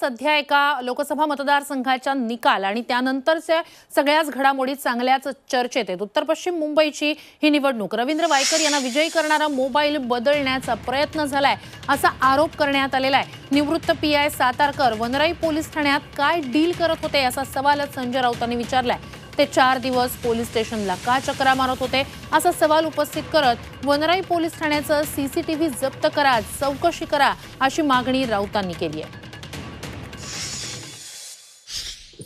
सध्या एका लोकसभा मतदारसंघाच्या निकाल आणि त्यानंतरच्या सगळ्याच घडामोडी चांगल्याच चर्चेत आहेत. उत्तर पश्चिम मुंबईची ही निवडणूक. रवींद्र वायकर यांना विजयी करणारा मोबाईल बदलण्याचा प्रयत्न झालाय असा आरोप करण्यात आलेला आहे. निवृत्त P I Satarkar Vanrai police ठाण्यात काय डील करत होते असा सवालच संजय राऊतांनी विचारलाय. ते चार दिवस पोलीस स्टेशनला का चक्रा मारत होते असा सवाल उपस्थित करत वनराई पोलीस ठाण्याचं सीसीटीव्ही जप्त करा चौकशी करा अशी मागणी राऊतांनी केली आहे.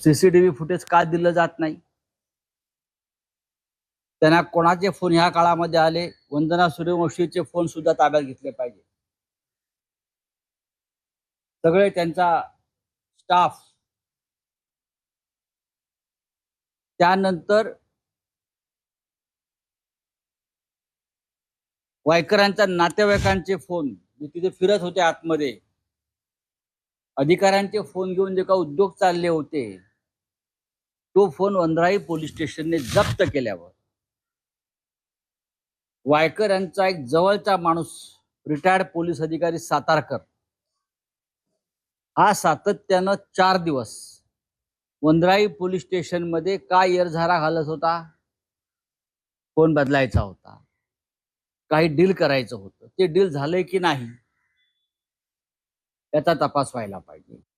सीसीटीव्ही फुटेज का दिलं जात नाही? त्यांना कोणाचे फोन ह्या काळामध्ये आले? वंदना सूर्यवंशीचे फोन सुद्धा ताब्यात घेतले पाहिजे. सगळे त्यांचा स्टाफ त्यानंतर वायकरांच्या नातेवाईकांचे फोन जे तिथे फिरत होते आतमध्ये. अधिकाऱ्यांचे फोन घेऊन जे का उद्योग चालले होते. तो फोन वंद्राई पोलीस स्टेशनने जप्त केल्यावर वायकर यांचा एक जवळचा माणूस रिटायर्ड पोलीस अधिकारी सातारकर हा सातत्यानं चार दिवस वंधराई पोलीस स्टेशनमध्ये का येरझारा घालत होता? फोन बदलायचा होता. काही डील करायचं होतं. ते डील झालंय की नाही? याचा तपास व्हायला पाहिजे.